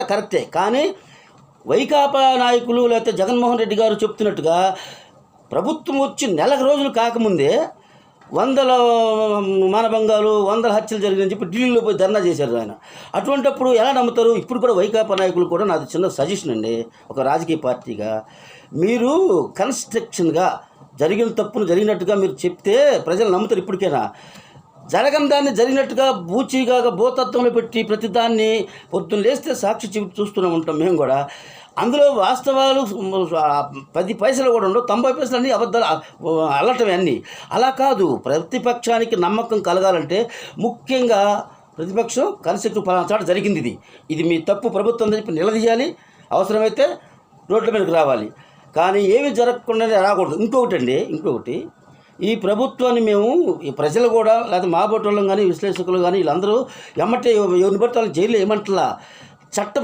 కరెక్టే. కానీ వైకాపా నాయకులు లేకపోతే జగన్మోహన్ రెడ్డి గారు చెప్తున్నట్టుగా ప్రభుత్వం వచ్చి నెల రోజులు కాకముందే వందల మానభంగాలు వందల హత్యలు జరిగినని చెప్పి ఢిల్లీలో పోయి ధర్నా చేశారు ఆయన. అటువంటప్పుడు ఎలా నమ్ముతారు? ఇప్పుడు కూడా వైకాపా నాయకులు కూడా నాది చిన్న సజెషన్ అండి. ఒక రాజకీయ పార్టీగా. మీరు కన్స్ట్రక్షన్గా జరిగిన తప్పును జరిగినట్టుగా మీరు చెప్తే ప్రజలు నమ్ముతారు ఇప్పటికైనా. జరగని దాన్ని జరిగినట్టుగా బూచీగా భూతత్వంలో పెట్టి ప్రతిదాన్ని పొద్దున్న లేస్తే సాక్షి చూస్తూనే ఉంటాం మేము కూడా. అందులో వాస్తవాలు పది పైసలు కూడా ఉండవు తొంభై పైసలు అన్నీ అబద్ధాలు అల్లటమే అన్నీ. అలా కాదు ప్రతిపక్షానికి నమ్మకం కలగాలంటే ముఖ్యంగా ప్రతిపక్షం కలిసి పలానా జరిగింది ఇది. ఇది మీ తప్పు ప్రభుత్వం చెప్పి నిలదీయాలి. అవసరమైతే రోడ్ల మీదకి రావాలి. కానీ ఏమి జరగకుండానే రాకూడదు. ఇంకొకటి అండి ఇంకొకటి. ఈ ప్రభుత్వాన్ని మేము ఈ ప్రజలు కూడా లేకపోతే మా బొట్టోళ్ళం కానీ విశ్లేషకులు కానీ వీళ్ళందరూ ఎమ్మటే ఎవరిని బట్టి వాళ్ళు జైలు ఏమంటలా? చట్ట